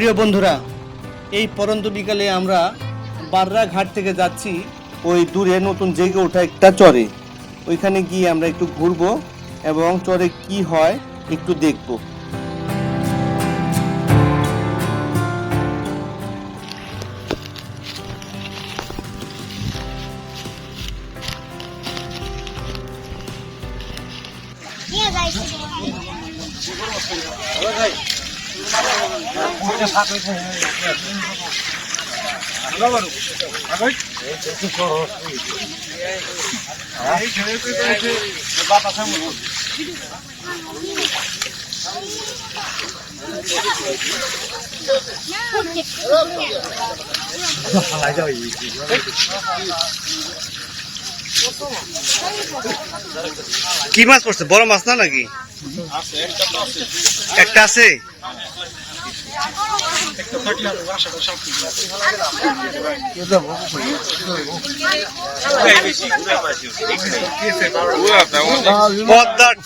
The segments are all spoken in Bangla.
প্রিয় বন্ধুরা, এই পরন্ত বিকালে আমরা বাররা ঘাট থেকে যাচ্ছি, ওই দূরে নতুন জেগে ওঠা একটা চরে। ওইখানে গিয়ে আমরা একটু ঘুরবো এবং চরে কি হয় একটু দেখব। কি মাছ পড়ছে? বড় মাছ না নাকি? একটা আছে?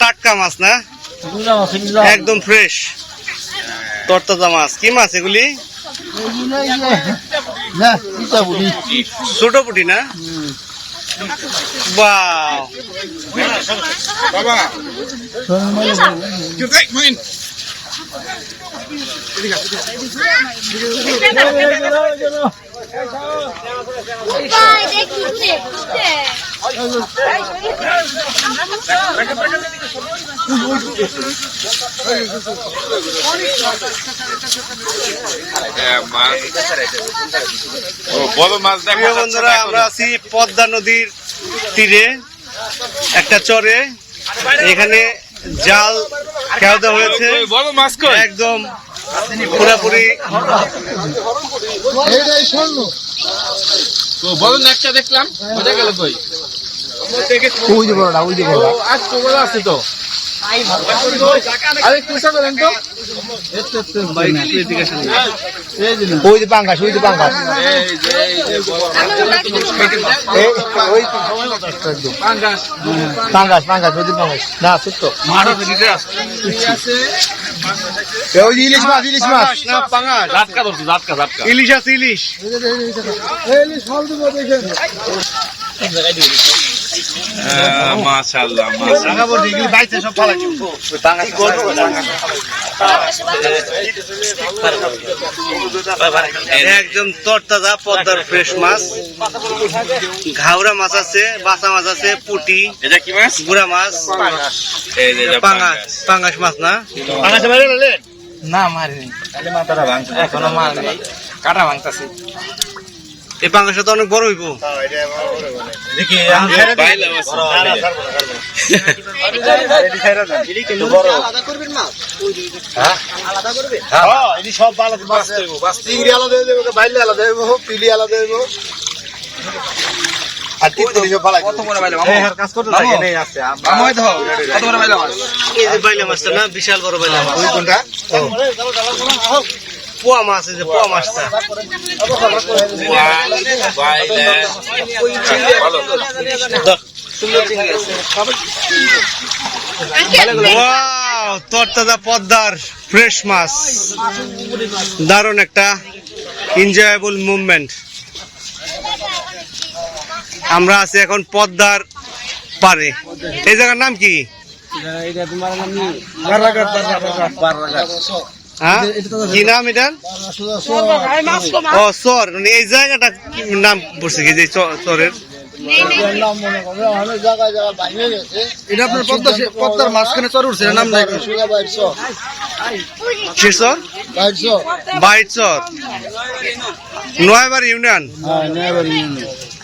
টাটকা মাছ না? একদম ফ্রেশ তরতাজা মাছ। কি মাছ এগুলি? ছোট পুটি না? বাহ। বন্ধুরা আমরা আছি পদ্মা নদীর তীরে একটা চরে। এখানে জাল খেয়া হয়েছে একদম পুরাপুরি তো একটা দেখলাম বোঝা গেল কই? ওই যে বড়টা ওই যে বড়টা আজ তো আছে তো। আরে কুসা করেন তো ওই যে পাঙ্গাস ওই যে পাঙ্গাস। পাঙ্গাস পাঙ্গাস পাঙ্গাস ওই পাঙ্গাস। না সত্য। মাছ দিতে আছে ওই ইলিশ মাছ ইলিশ মাছ। না ধরছো ইলিশ আছে ইলিশ। মাশাআল্লাহ মাশাআল্লাহ। একদম তরতাজা পদ্মার ফ্রেশ মাছ। ঘাওড়া মাছ আছে বাসা মাছ আছে পুটি এটা কি মাছ? গুড়া মাছ। পাঙাশ। পাঙাশ মাছ না? না মারিনি। মাথাটা ভাঙছে। এখনও মারিনি। কাটা ভাঙতাছে। এই পাঙাশটা তো অনেক বড় হইব দেখি বাইলা মাছ সব আলাদা মাছ চিংড়ি আলাদা হয়ে বাইলে আলাদা হইব পিলি আলাদা হইব আর তিন সব ফালাই কত বড় বাইলে মামা কাজ করতে থাকে নেই আছে মামাই দাও কত বড় বাইলে মাছ এই যে বাইলা মাছটা না বিশাল বড় বাইলা মাছ কোনটা পোয়া মাছ যে পোয়া মাছটা। তরতাজা পদ্মার ফ্রেশ মাছ। দারুণ একটা এনজয়েবল মুভমেন্ট আমরা আছি এখন পদ্মার পারে এই জায়গার নাম কি? হ্যাঁ কি নাম এটার? ও সর। মানে এই জায়গাটা নাম পড়ছে কি যে চরের? এটা আপনার পদ্মা পদ্মার মাঝখানে চর উঠছে নাম নাই সে চর বাইট চর নয়বার ইউনিয়ন?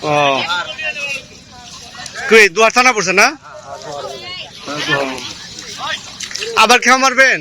ও। কই দুয়ার থানা পড়ছে না? আবার খেয়া মারবেন?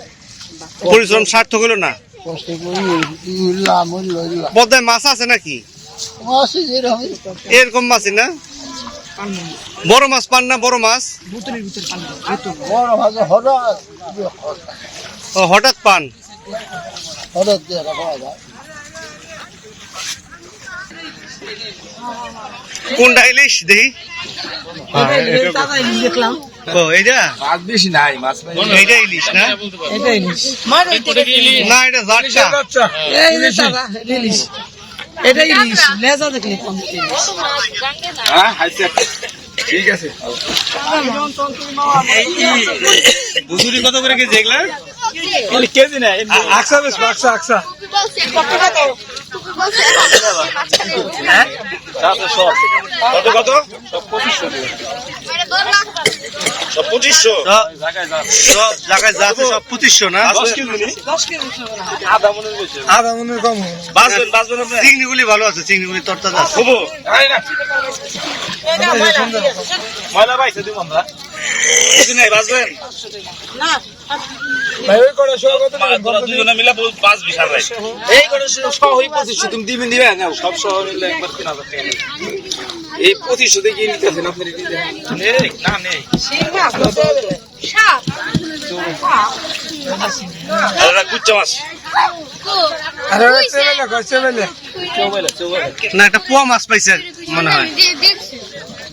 পরিশ্রম সার্থক হলো না? পদ্মায় মাছ আছে নাকি? এরকম মাছই না? বড় মাছ পান না বড় মাছ? হঠাৎ ও হঠাৎ পান? কোনটা ইলিশ দেখি? ও এইটা? মাছ বেশি নাই মাছ এইটা ইলিশ না? না এটা জাটটা হ্যাঁ হাইছে ঠিক আছে। বুঝুরি কত করে কেজি এগুলা? কেজি না আকসা বেশ আকসা আকসা কত কত? সব পঁচিশশো সব পঁচিশশো। সব সব জায়গায় যা সব পঁচিশশো না? দশ কেজি নি। আধা মনের বেশি আধা মনের কম বাঁচবেন বাঁচবেন চিংড়িগুলি ভালো আছে চিংড়িগুলি তরতাজা আছে। হব ময়লা। পাইছে দিব আমরা কিছু নাই বাঁচবেন। না। এই পঁচিশশো দিয়ে নিতেছেন? আপনার নেই না নেই। না একটা পোয়া মাছ পাইছে মনে হয়।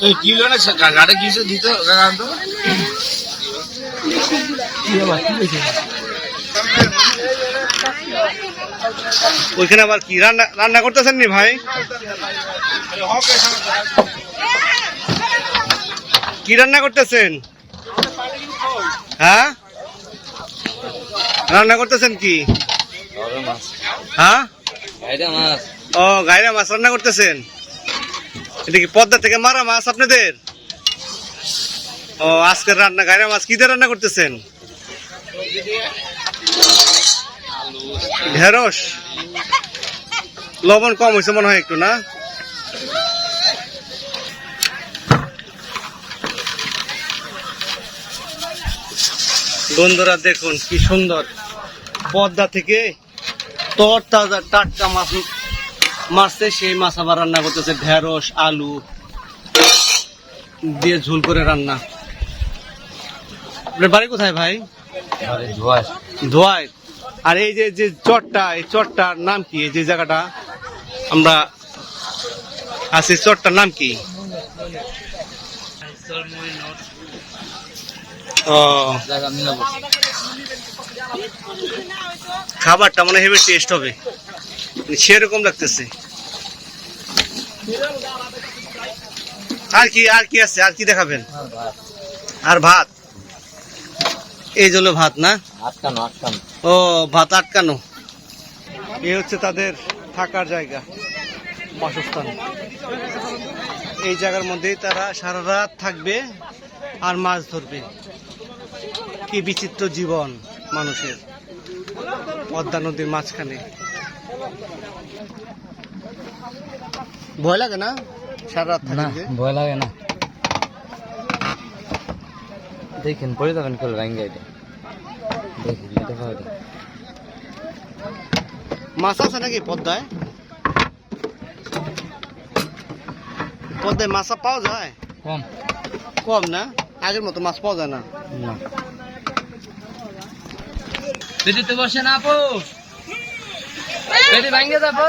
এই কি জানে গাড়ি কিছু দিত গাগান্ত ওইখানে আবার কি রান্না রান্না করতেছেন নি ভাই? কি রান্না করতেছেন? হ্যাঁ? রান্না করতেছেন কি? হ্যাঁ? ও গাইরা মাছ রান্না করতেছেন? এটা কি পদ্মা থেকে মারা মাছ আপনাদের? ও, আজকের রান্না, গাইরা মাছ কি দিয়ে রান্না করতেছেন? ঢেঁড়স? লবণ কম হয়েছে মনে হয় একটু, না? বন্ধুরা, দেখুন কি সুন্দর। পদ্মা থেকে তর তাজা টাটকা মাছ মারছে সেই মাছ আবার রান্না করতেছে ঢেঁড়স আলু দিয়ে ঝুল করে রান্না। আপনার বাড়ি কোথায় ভাই? ধোয়ায় আর এই যে যে চটটা এই চটটার নাম কি? এই যে জায়গাটা আমরা আছি চটটার নাম কি? ও। খাবারটা মনে হেভি টেস্ট হবে। সেরকম লাগতেছে। আর কি আর কি আছে? আর কি দেখাবেন? আর ভাত? এই জন্য ভাত না? আটকানো আটকানো। ও ভাত আটকানো। এই হচ্ছে তাদের থাকার জায়গা বাসস্থান। এই জায়গার মধ্যেই তারা সারা রাত থাকবে আর মাছ ধরবে। কি বিচিত্র জীবন মানুষের। পদ্মা নদীর মাঝখানে। ভয় লাগে না? সারা রাত থাকবে ভয় লাগে না। দেখেন পড়ে যাবেন কল ভাঙ্গে এটা। দেখেন এটা মাছ আছে নাকি পদ্মায়? পদ্মায় মাছ পাওয়া যায়? কম। কম না? আগের মতো মাছ পাওয়া যায় না। না। পেটিতে বসে না আপু। পেটি ভাঙ্গে যাবে